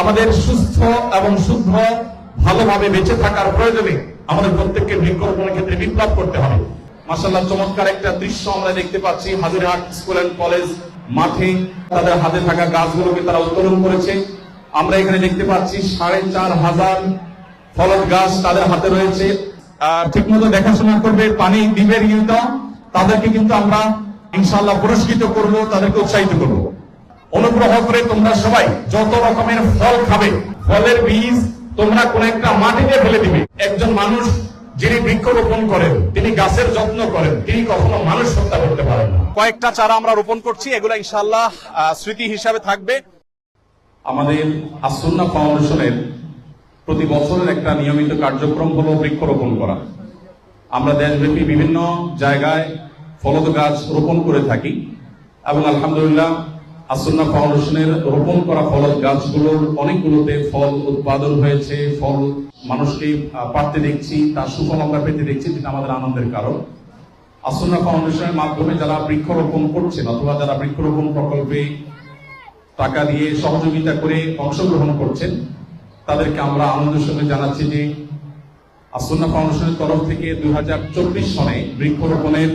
আমাদের সুস্থ এবং শুদ্ধ, ভালোভাবে বেঁচে থাকার প্রয়োজনে আমাদের প্রত্যেককে বৃক্ষরোপণের ক্ষেত্রে বিপ্লব করতে হবে। মাসাল্লাহ চমৎকার একটা দৃশ্য আমরা দেখতে পাচ্ছি হাজিরহাট স্কুল অ্যান্ড কলেজ মাঠে। তাদের হাতে থাকা গাছগুলোকে তারা উত্তোলন করেছে। আমরা এখানে দেখতে পাচ্ছি সাড়ে চার হাজার ফলদ গাছ তাদের হাতে রয়েছে। ঠিকমতো দেখাশোনা করবে পানি দিবে তাদেরকে কিন্তু আমরা ইনশাল্লাহ পুরস্কৃত করব, তাদেরকে উৎসাহিত করব। অনুগ্রহ করে তোমরা সবাই যত রকমের ফল খাবে ফলের বীজ তোমরা কোন একটা মাটিতে ফেলে দিবে। একজন মানুষ যিনি বৃক্ষরোপণ করেন তিনি গাছের যত্ন করেন তিনি কখনো মানুষ হত্যা করতে পারেন না। কয়েকটা চারা আমরা রোপণ করছি এগুলো ইনশাল্লাহ স্মৃতি হিসাবে থাকবে। আমাদের আসন্না ফাউন্ডেশনের প্রতি বছরের একটা নিয়মিত কার্যক্রম হলো বৃক্ষরোপণ করা। আমরা দেশব্যাপী বিভিন্ন জায়গায় ফলদ গাছ রোপণ করে থাকি এবং আলহামদুলিল্লাহ আসন্না ফাউন্ডেশনের রোপণ করা ফলদ গাছগুলোর অনেকগুলোতে ফল উৎপাদন হয়েছে, ফল মানুষকে পাড়তে দেখছি, তার সুফল আমরা পেতে দেখছি, যেটা আমাদের আনন্দের কারণ। আসন্না ফাউন্ডেশনের মাধ্যমে যারা বৃক্ষরোপণ করছেন অথবা যারা বৃক্ষরোপণ প্রকল্পে টাকা দিয়ে সহযোগিতা করে অংশগ্রহণ করছেন, তাদেরকে আমরা আনন্দের সঙ্গে জানাচ্ছি যে আসন্না ফাউন্ডেশনের তরফ থেকে দুই হাজার চব্বিশ সনে বৃক্ষরোপণের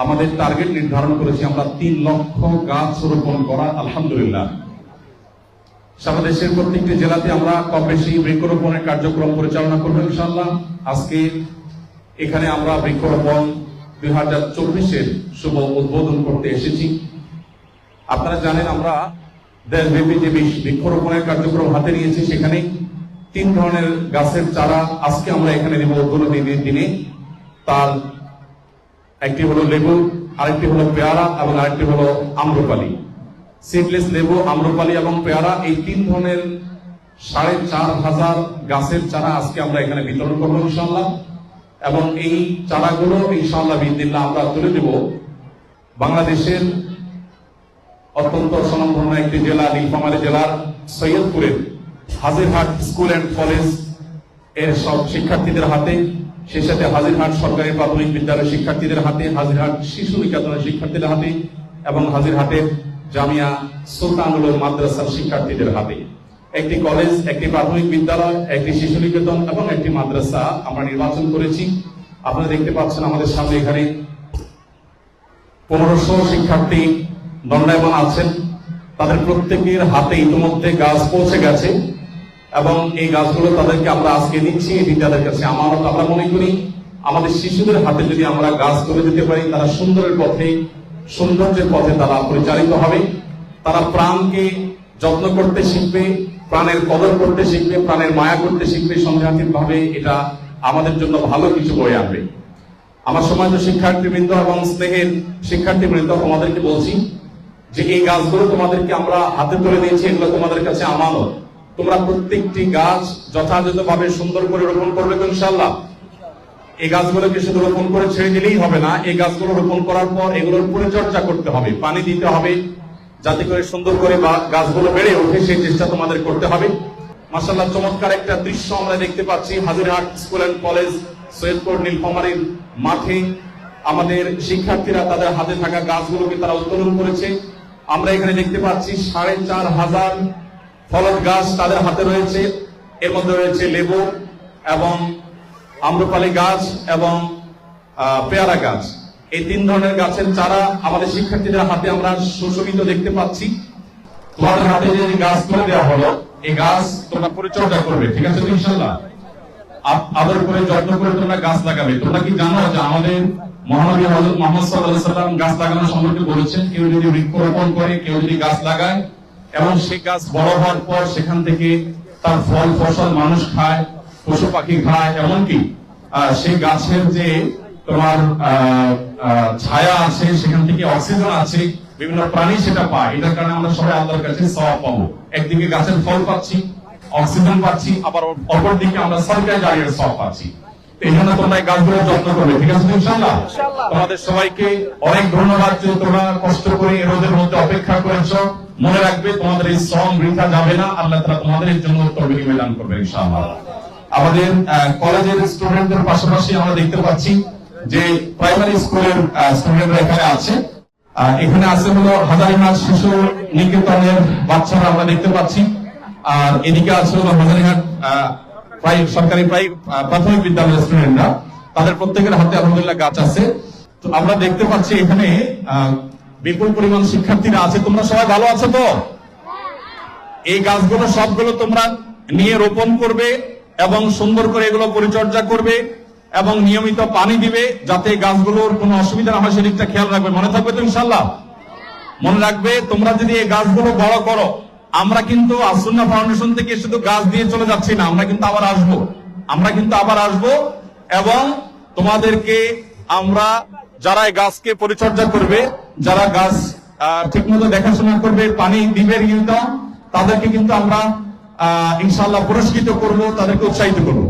আমাদের টার্গেট নির্ধারণ করেছি, আমরা তিন লক্ষ গাছ রোপণ করা, আলহামদুলিল্লাহ। সারা দেশের প্রত্যেকটি জেলাতে আমরা কম বেশি বৃক্ষরোপণের কার্যক্রম পরিচালনা করব ইনশাআল্লাহ। আজকে এখানে আমরা বৃক্ষরোপণ দুই হাজার চব্বিশের শুভ উদ্বোধন করতে এসেছি। আপনারা জানেন আমরা দেশব্যাপী যে বৃক্ষ- বৃক্ষরোপণের কার্যক্রম হাতে নিয়েছি, সেখানে তিন ধরনের গাছের চারা আজকে আমরা এখানে দেব উদ্বোধনী দিনে। তার একটি হলো লেবু, আরেকটি হলো পেয়ারা এবং আরেকটি হলো আম্রপালি। সিডলেস লেবু, আম্রপালি এবং পেয়ারা, এই তিন ধরনের সাড়ে চার হাজার গাছের চারা আজকে আমরা এখানে বিতরণ করব ইনশাল্লাহ এবং এই চারাগুলো ইনশাল্লাহ বিদিল্লা আমরা তুলে দেব। বাংলাদেশের অত্যন্ত স্বনামধন্য একটি জেলা, নীলফামারী জেলার সৈয়দপুরের হাজিরহাট স্কুল অ্যান্ড কলেজের সব শিক্ষার্থীদের হাতে সেই সাথে হাজিরহাট সরকারি প্রাথমিক বিদ্যালয়ের শিক্ষার্থীদের হাতে, হাজিরহাট শিশু নিকেতনের শিক্ষার্থীদের হাতে এবং হাজিরহাটের জামিয়া সুলতানুল মাদ্রাসার শিক্ষার্থীদের হাতে। একটি কলেজ, একটি প্রাথমিক বিদ্যালয়, একটি শিশু নিকেতন এবং একটি মাদ্রাসা আমরা নির্বাচন করেছি। আপনারা দেখতে পাচ্ছেন আমাদের সামনে এখানে পনেরোশো শিক্ষার্থী দণ্ডায়মান আছেন। তাদের প্রত্যেকের হাতে ইতিমধ্যে গাছ পৌঁছে গেছে। এবং এই গাছগুলো তাদেরকে আমরা আজকে দিচ্ছি, এটি তাদের কাছে আমানত। আমরা মনে করি, আমাদের শিশুদের হাতে যদি আমরা গাছ তুলে দিতে পারি, তারা সুন্দরের পথে, সৌন্দর্যের পথে তারা পরিচালিত হবে। তারা প্রাণকে যত্ন করতে শিখবে, প্রাণের কদর করতে শিখবে, প্রাণের মায়া করতে শিখবে সংঘাতিক ভাবে এটা আমাদের জন্য ভালো কিছু বয়ে আনবে। আমার সমাজ শিক্ষার্থীবৃন্দ এবং স্নেহের শিক্ষার্থীবৃন্দ, তোমাদেরকে বলছি যে এই গাছগুলো তোমাদেরকে আমরা হাতে তুলে দিয়েছি, এগুলো তোমাদের কাছে আমানত। তোমরা প্রত্যেকটি গাছ যথাযথভাবে সুন্দর করে রোপণ করবে তো ইনশাল্লাহ এই গাছগুলোকে শুধু রোপণ করে ছেড়ে দিলেই হবে না, এই গাছগুলো রোপণ করার পর এগুলোর পরিচর্যা করতে হবে, পানি দিতে হবে, যাতে করে সুন্দর করে গাছগুলো বেড়ে ওঠে, সেই চেষ্টা তোমাদের করতে হবে। মাসাল্লাহ চমৎকার একটা দৃশ্য আমরা দেখতে পাচ্ছি Hajirhat school and college, Saidpur, নীলফামারীর মাঠে। আমাদের শিক্ষার্থীরা তাদের হাতে থাকা গাছগুলোকে তারা উত্তোলন করেছে। আমরা এখানে দেখতে পাচ্ছি সাড়ে চার হাজার ফলদ গাছ তাদের হাতে রয়েছে, এর মধ্যে রয়েছে লেবু এবং আম্রপালি গাছ এবং পেয়ারা গাছ। এই তিন ধরনের গাছের চারা আমাদের শিক্ষার্থীদের হাতে আমরা সুশোভিত দেখতে পাচ্ছি। তোমাদের হাতে যে গাছ তুলে দেওয়া হলো, এই গাছ তোমরা পরিচর্যা করবে, ঠিক আছে ইনশাল্লাহ আদর করে, যত্ন করে তোমরা গাছ লাগাবে। তোমরা কি জানো যে আমাদের মহানবী হযরত মুহাম্মদ আলাইহি সাল্লাম গাছ লাগানো সম্পর্কে বলেছেন, কেউ যদি বৃক্ষরোপণ করে, কেউ যদি গাছ লাগায় এবং সেই গাছ বড় হওয়ার পর সেখান থেকে তার ফল ফসল মানুষ খায় পশু পাখি খায় এমনকি সেই গাছের যে তোমার ছায়া আছে সেখান থেকে অক্সিজেন আছে বিভিন্ন প্রাণী সেটা পায়। এটার কারণে আমরা সবাই আল্লাহর কাছে সওয়াব পাবো। একদিকে গাছের ফল পাচ্ছি অক্সিজেন পাচ্ছি আবার অপর দিকে আমরা সরকারি জারির সব পাচ্ছি। এই জন্য তোমরা এই গাছগুলোর যত্ন করবে ঠিক আছে ইনশাল্লাহ তোমাদের সবাইকে অনেক ধন্যবাদ যে তোমরা কষ্ট করে রোদের মধ্যে অপেক্ষা করেছ। মনে রাখবে, তোমাদের এই শ্রম বৃথা যাবে না, আল্লাহ তারা তোমাদের জন্য উত্তর বিনিময় দান করবে আমাদের কলেজের স্টুডেন্টদের পাশাপাশি আমরা দেখতে পাচ্ছি যে প্রাইমারি স্কুলের স্টুডেন্টরা এখানে আছে। এখানে আছে হলো হাজারিমাজ শিশু নিকেতনের বাচ্চারা আমরা দেখতে পাচ্ছি। আর এদিকে আছে হলো হাজারিহাট সরকারি প্রায় প্রাথমিক বিদ্যালয়ের স্টুডেন্টরা তাদের প্রত্যেকের হাতে আলহামদুলিল্লাহ গাছ আছে। তো আমরা দেখতে পাচ্ছি এখানে বিপুল পরিমাণ শিক্ষার্থীরা আছে, তোমরা সবাই ভালো আছো তো? এই গাছগুলো সবগুলো তোমরা নিয়ে রোপণ করবে এবং সুন্দর করে এগুলো পরিচর্যা করবে এবং নিয়মিত পানি দিবে যাতে গাছগুলোর কোনো অসুবিধা না হয়, সেদিকটা খেয়াল রাখবে। মনে থাকবে তো ইনশাল্লাহ মনে রাখবে, তোমরা যদি এই গাছগুলো বড় করো, আমরা কিন্তু আসুন্না ফাউন্ডেশন থেকে শুধু গাছ দিয়ে চলে যাচ্ছি না, আমরা কিন্তু আবার আসব। আমরা কিন্তু আবার আসব এবং তোমাদেরকে আমরা যারা এই গাছকে পরিচর্যা করবে, যারা গাছ ঠিকমতো দেখাশোনা করবে, পানি দিবে তাদেরকে কিন্তু আমরা ইনশাল্লাহ পুরস্কৃত করব, তাদেরকে উৎসাহিত করব।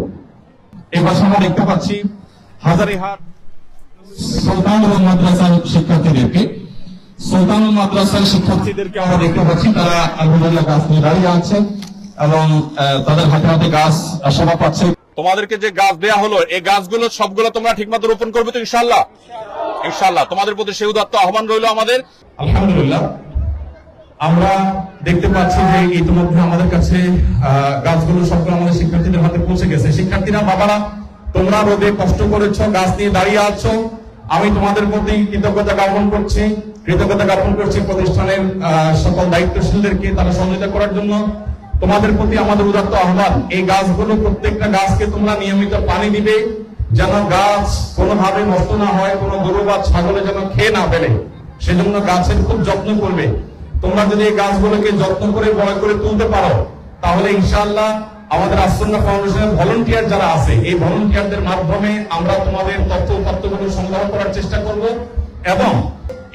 পাশে আমরা দেখতে পাচ্ছি হাজারিহাট সুলতানুল মাদ্রাসার শিক্ষার্থীদেরকে। সুলতানুল মাদ্রাসার শিক্ষার্থীদেরকে আমরা দেখতে পাচ্ছি, তারা আলহামদুলিল্লাহ গাছ নিয়ে দাঁড়িয়ে আছে এবং তাদের হাতে হাতে গাছ শোভা পাচ্ছে। তোমাদেরকে যে গাছ দেয়া হলো, এই গাছগুলো সবগুলো তোমরা ঠিকমতো রোপণ করবে তো ইনশাল্লাহ ইনশাল্লাহ তোমাদের প্রতি সেই উদাত্ত আহ্বান রইল আমাদের। আলহামদুলিল্লাহ। আমরা দেখতে পাচ্ছি যে ইতিমধ্যে আমাদের কাছে গাছগুলো সবগুলো আমাদের শিক্ষার্থীদের হাতে পৌঁছে গেছে। শিক্ষার্থীরা, বাবারা, তোমরা রোদে কষ্ট করেছ, গাছ নিয়ে দাঁড়িয়ে আছো। আমি তোমাদের প্রতি কৃতজ্ঞতা জ্ঞাপন করছি। কৃতজ্ঞতা জ্ঞাপন করছি প্রতিষ্ঠানের সকল দায়িত্বশীলদেরকে তারা সহযোগিতা করার জন্য। তোমাদের প্রতি আমাদের উদাত্ত আহ্বান, এই গাছগুলো প্রত্যেকটা গাছকে তোমরা নিয়মিত পানি দিবে। যেন গাছ কোনোভাবে নষ্ট না হয়, কোনো গরু বা ছাগলে যেন খেয়ে না ফেলে, সেজন্য গাছের খুব যত্ন করবে। তোমরা যদি এই গাছগুলোকে যত্ন করে, বড় করে তুলতে পারো, তাহলে ইনশাআল্লাহ আমাদের আসন্না ফাউন্ডেশনের ভলেন্টিয়ার যারা আছে, এই ভলেন্টিয়ারদের মাধ্যমে আমরা তোমাদের তথ্য উপাত্তগুলো সংগ্রহ করার চেষ্টা করব এবং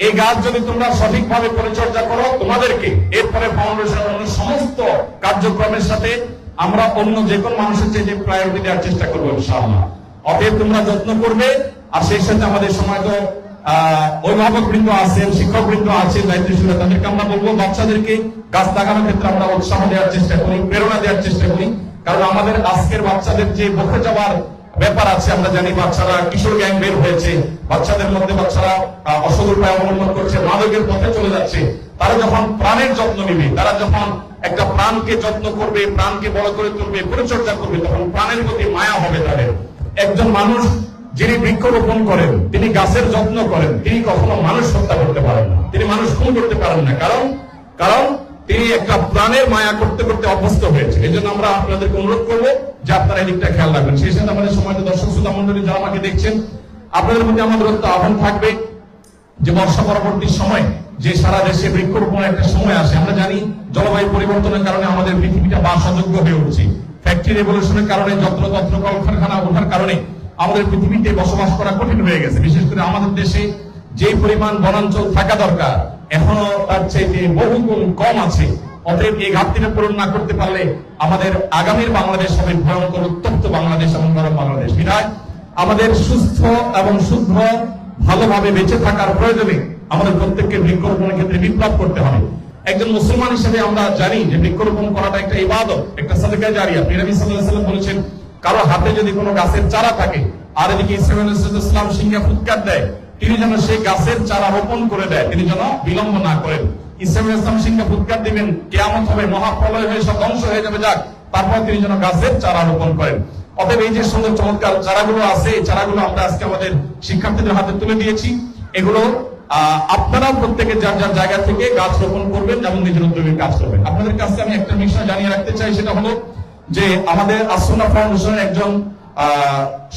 এই গাছ যদি তোমরা সঠিকভাবে পরিচর্যা করো, তোমাদেরকে এরপরে ফাউন্ডেশনের অন্য সমস্ত কার্যক্রমের সাথে আমরা অন্য যে কোনো মানুষের চেয়ে প্রায়োরিটি দেওয়ার চেষ্টা করব ইনশাআল্লাহ। অতএব তোমরা যত্ন করবে। আর সেই সাথে আমাদের সময় তো অভিভাবক বৃন্দ আছেন শিক্ষক বৃন্দ আছেন দায়িত্বশীল তাদেরকে আমরা বলব, বাচ্চাদেরকে গাছ লাগানোর ক্ষেত্রে আমরা উৎসাহ দেওয়ার চেষ্টা করি, প্রেরণা দেওয়ার চেষ্টা করি। কারণ আমাদের আজকের বাচ্চাদের যে বসে যাওয়ার ব্যাপার আছে, আমরা জানি বাচ্চারা কিশোর গ্যাং বের হয়েছে। বাচ্চাদের মধ্যে বাচ্চারা অসৎ উপায় অবলম্বন করছে, মাদকের পথে চলে যাচ্ছে। তারা যখন প্রাণের যত্ন নিবে, তারা যখন একটা প্রাণকে যত্ন করবে, প্রাণকে বড় করে তুলবে, পরিচর্যা করবে, তখন প্রাণের প্রতি মায়া হবে তাদের। একজন মানুষ যিনি বৃক্ষরোপণ করেন, তিনি গাছের যত্ন করেন, তিনি কখনো মানুষ হত্যা করতে পারেন না। তিনি মানুষ খুন করতে পারেন না। কারণ কারণ তিনি একটা প্রাণের মায়া করতে করতে অভ্যস্ত হয়েছে। এই জন্য আমরা আপনাদেরকে অনুরোধ করব যে আপনারা এই দিকটা খেয়াল রাখবেন। সেই সাথে আমাদের সময় দর্শক শ্রোতা মন্ডলী যারা আমাকে দেখছেন, আপনাদের মধ্যে আমাদের একটা আহ্বান থাকবে যে বর্ষা পরবর্তী সময়, যে সারা দেশে বৃক্ষরোপণের একটা সময় আসে, আমরা জানি জলবায়ু পরিবর্তনের কারণে আমাদের পৃথিবীটা বাসযোগ্য হয়ে উঠছে। ফ্যাক্টরি রেভলিউশনের কারণে যত্রতত্র কলকারখানা ওঠার কারণে আমাদের পৃথিবীতে বসবাস করা কঠিন হয়ে গেছে। বিশেষ করে আমাদের দেশে যে পরিমাণ বনাঞ্চল থাকা দরকার, এখনও তার চাইতে বহু গুণ কম আছে। অতএব এই ঘাটতিটা পূরণ না করতে পারলে আমাদের আগামীর বাংলাদেশ হবে ভয়ঙ্কর, উত্তপ্ত বাংলাদেশ এবং গরম বাংলাদেশ। আমাদের সুস্থ এবং শুদ্ধ ভালোভাবে বেঁচে থাকার প্রয়োজনে আমাদের প্রত্যেককে বৃক্ষরোপণের ক্ষেত্রে বিপ্লব করতে হবে। একজন মুসলমান হিসেবে আমরা জানি যে বৃক্ষরোপণ করাটা একটা ইবাদত, একটা সাদকা জারিয়া। পিরামি সাল্লাল্লাহু আলাইহি বলেছেন, কারও হাতে যদি কোনো গাছের চারা থাকে, আর এদিকে ইসলাম ইসলাম সিংহা ফুৎকার দেয়, তিনি যেন সেই গাছের চারা রোপণ করে দেয়, তিনি যেন বিলম্ব না করেন। ইসলাম ইসলাম সিংহা ফুৎকার দিবেন, কেয়ামত হবে, মহাপ্রলয় হয়ে সব ধ্বংস হয়ে যাবে, যাক, তারপর তিনি যেন গাছের চারা রোপণ করেন। অতএব এই যে সুন্দর চমৎকার চারাগুলো আছে, এই চারাগুলো আমরা আজকে আমাদের শিক্ষার্থীদের হাতে তুলে দিয়েছি। এগুলো আহ, আপনারাও প্রত্যেকে যার যার জায়গা থেকে গাছ রোপণ করবেন এবং নিজের উদ্যোগে কাজ করবেন। আপনাদের কাছে আমি একটা বিষয় জানিয়ে রাখতে চাই সেটা হলো যে আমাদের ফাউন্ডেশনের একজন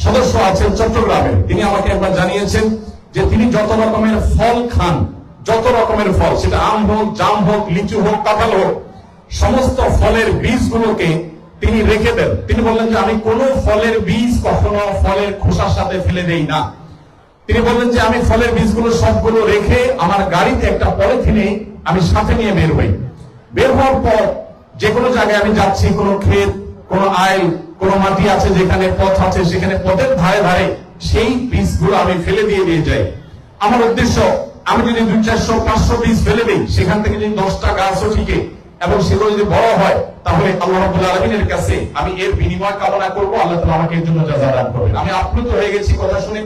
সদস্য আছেন চট্টগ্রামে তিনি আমাকে একবার জানিয়েছেন যে তিনি যত রকমের ফল খান যত রকমের ফল সেটা আম হোক জাম হোক লিচু হোক কাঁঠাল হোক সমস্ত ফলের বীজগুলোকে তিনি রেখে দেন। তিনি বললেন যে আমি কোনো ফলের বীজ কখনো ফলের খোসার সাথে ফেলে দেই না। তিনি বললেন যে, আমি ফলের বীজগুলো সবগুলো রেখে আমার গাড়িতে একটা পলিথিনে আমি সাথে নিয়ে বের হই। বের হওয়ার পর যে কোনো জায়গায় আমি যাচ্ছি, কোনো ক্ষেত, কোনো আইল, কোনো মাটি আছে যেখানে পথ আছে, সেখানে পথের ধারে ধারে সেই বীজগুলো আমি ফেলে দিয়ে দিয়ে যাই। আমার উদ্দেশ্য, আমি যদি দুই চারশো, পাঁচশো বীজ ফেলে দিই, সেখান থেকে যদি দশটা গাছও ঠিকে এবং সেগুলো যদি বড় হয়, তাহলে আল্লাহ রাব্বুল আলামিনের কাছে আমি এর বিনিময় কামনা করব। আল্লাহ তাআলা আমাকে এর জন্য জাযা দান করবেন। আমি আপ্লুত হয়ে গেছি কথা শুনে।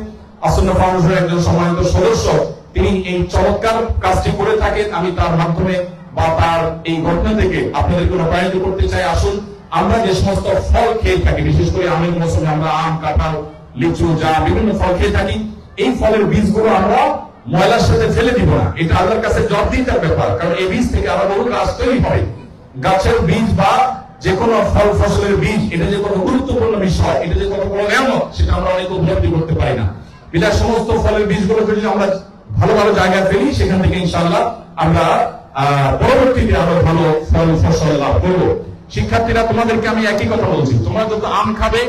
আসন্ন ফাউন্ডেশনের একজন সম্মানিত সদস্য, তিনি এই চমৎকার কাজটি করে থাকেন। আমি তার মাধ্যমে বা তার এই ঘটনা থেকে আপনাদেরকে অনুপ্রাণিত করতে চাই। আসুন, আমরা যে সমস্ত ফল খেয়ে থাকি, বিশেষ করে আমের মৌসুমে আমরা আম, কাঁঠাল, লিচু, যা বিভিন্ন ফল খেয়ে থাকি, এই ফলের বীজগুলো আমরা ময়লার সাথে ফেলে দিব না। এটা আল্লাহর কাছে জবাবদিহিতার ব্যাপার, কারণ এই বীজ থেকে আরও বহু গাছ তৈরি হয় গাছের বীজ বা যে কোনো ফল, ফসলের বীজ, এটা যে কোনো গুরুত্বপূর্ণ বিষয়, এটা যে কোনো নিয়ামত, সেটা আমরা অনেক উপলব্ধি করতে পারি না। বিধায় সমস্ত ফলের বীজগুলোকে যদি আমরা ভালো ভালো জায়গায় ফেলি, সেখান থেকে ইনশাআল্লাহ আমরা পরবর্তীতে আরও ভালো ফল ফসল লাভ করব। শিক্ষার্থীরা, তোমাদেরকে আমি একই কথা বলছি। তোমরা যত আম খাবে,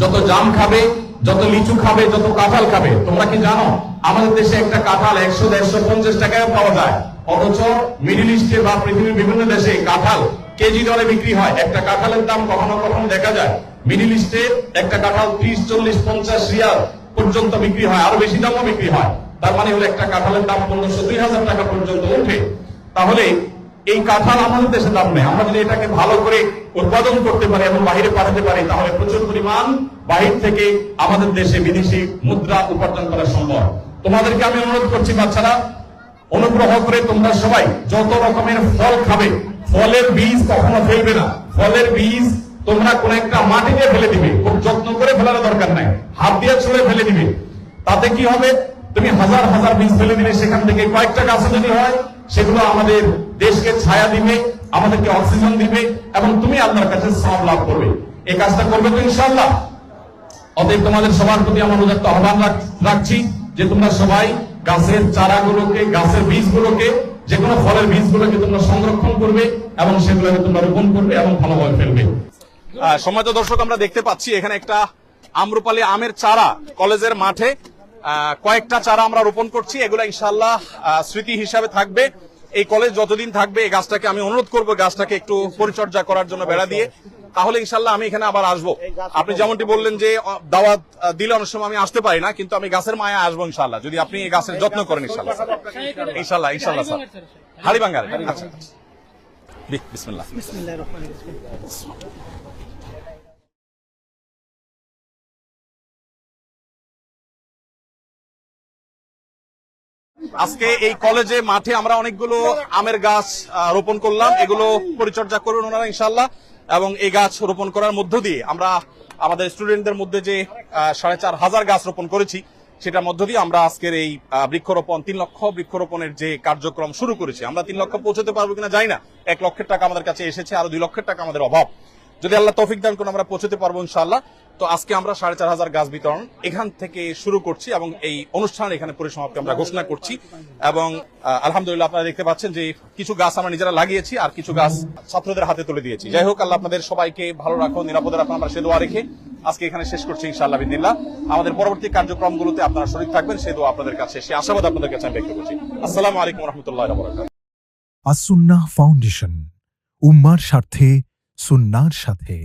যত জাম খাবে, যত লিচু খাবে, যত কাঁঠাল খাবে, তোমরা কি জানো? আমাদের দেশে একটা কাঁঠাল একশো, দেড়শো, পঞ্চাশ টাকায় পাওয়া যায়। অথচ মিডিল ইস্টে বা পৃথিবীর বিভিন্ন দেশে কাঁঠাল কেজি দরে বিক্রি হয়। একটা কাঁঠালের দাম কখনো কখনো দেখা যায়। মিডিল ইস্টে একটা কাঁঠাল ত্রিশ, চল্লিশ, পঞ্চাশ রিয়াল। পর্যন্ত বিক্রি হয়, আরও বেশি দামও বিক্রি হয়। তার মানে হলো একটা কাঁঠালের দাম পনেরোশো দুই হাজার টাকা পর্যন্ত ওঠে। তাহলে এই কাঁঠাল আমাদের দেশে দাম নেই। আমরা যদি এটাকে ভালো করে উৎপাদন করতে পারি এবং বাহিরে পাঠাতে পারি, তাহলে প্রচুর পরিমাণ বাহির থেকে আমাদের দেশে বিদেশি মুদ্রা উপার্জন করা সম্ভব। তোমাদেরকে আমি অনুরোধ করছি, বাচ্চারা, অনুগ্রহ করে তোমরা সবাই যত রকমের ফল খাবে, ফলের বীজ কখনো ফেলবে না। ফলের বীজ তোমরা কোন একটা মাটিতে ফেলে দিবে। খুব করে ফেলার দরকার নাই। হাত দিয়ে ছুঁড়ে ফেলে দিবে। তাতে কি হবে? তুমি হাজার হাজার বীজ ফেলে দিলে সেখান থেকে কয়েকটা গাছে যদি হয়, সেগুলো আমাদের দেশকে ছায়া দিবে, আমাদেরকে অক্সিজেন দিবে এবং তুমি আল্লাহর কাছে সব লাভ করবে। এই কাজটা করবে তো ইনশাআল্লাহ। অতএব তোমাদের সবার প্রতি আমার উদাত্ত আহ্বান রাখছি যে তোমরা সবাই গাছের চারাগুলোকে, গাছের বীজগুলোকে যে কোনো ফলের বীজগুলোকে তোমরা সংরক্ষণ করবে এবং সেগুলোকে তোমরা রোপণ করবে এবং ভালোভাবে ফেলবে। সম্মানিত দর্শক, আমরা দেখতে পাচ্ছি এখানে একটা আম্রপালি আমের চারা কলেজের মাঠে। কয়েকটা চারা আমরা রোপণ করছি। এগুলো ইনশাল্লাহ স্মৃতি হিসাবে থাকবে। এই কলেজ যতদিন থাকবে, এই গাছটাকে আমি অনুরোধ করব গাছটাকে একটু পরিচর্যা করার জন্য বেড়া দিয়ে। তাহলে ইনশাল্লাহ আমি এখানে আবার আসব। আপনি যেমনটি বললেন যে দাওয়াত দিলে অনেক সময় আমি আসতে পারি না, কিন্তু আমি গাছের মায়া আসব ইনশাল্লাহ যদি আপনি এই গাছের যত্ন করেন ইনশাল্লাহ ইনশাল্লাহ ইনশাল্লাহ স্যার। হাড়িবাঙ্গার। আচ্ছা। বিসমিল্লাহ। আজকে এই কলেজে মাঠে আমরা অনেকগুলো আমের গাছ রোপণ করলাম। এগুলো পরিচর্যা করবেন ওনারা ইনশাল্লাহ এবং এই গাছ রোপণ করার মধ্য দিয়ে আমরা আমাদের স্টুডেন্টদের মধ্যে যে সাড়ে চার হাজার গাছ রোপণ করেছি, সেটার মধ্য দিয়ে আমরা আজকের এই বৃক্ষরোপণ, তিন লক্ষ বৃক্ষরোপণের যে কার্যক্রম শুরু করেছি, আমরা তিন লক্ষ পৌঁছতে পারব কিনা জানি না। এক লক্ষের টাকা আমাদের কাছে এসেছে, আরও দুই লক্ষের টাকা আমাদের অভাব। যদি আল্লাহ তৌফিক দান করে আমরা পৌঁছতে পারব, ইনশাআল্লাহ। তো আজকে আমরা সাড়ে চার হাজার গাছ বিতরণ এখান থেকে শুরু করছি এবং এই অনুষ্ঠান এখানে পরিসমাপ্তি আমরা ঘোষণা করছি। এবং আলহামদুলিল্লাহ আপনারা দেখতে পাচ্ছেন যে কিছু গাছ আমরা নিজেরা লাগিয়েছি আর কিছু গাছ ছাত্রদের হাতে তুলে দিয়েছি। যাই হোক, আল্লাহ আপনাদের সবাইকে ভালো রাখো, নিরাপদে রাখো, আমরা সে দোয়া রেখে আজকে এখানে শেষ করছি ইনশাআল্লাহ আমাদের পরবর্তী কার্যক্রমগুলোতে আপনারা শরীর থাকবেন, সে দোয়া আপনাদের কাছে, সে আশাবাদ আপনাদের কাছে আমি ব্যক্ত করছি। আসসালামু আলাইকুম রহমতুল্লাহ আসুন্নাহ ফাউন্ডেশন, উম্মার স্বার্থে, সুন্নার সাথে।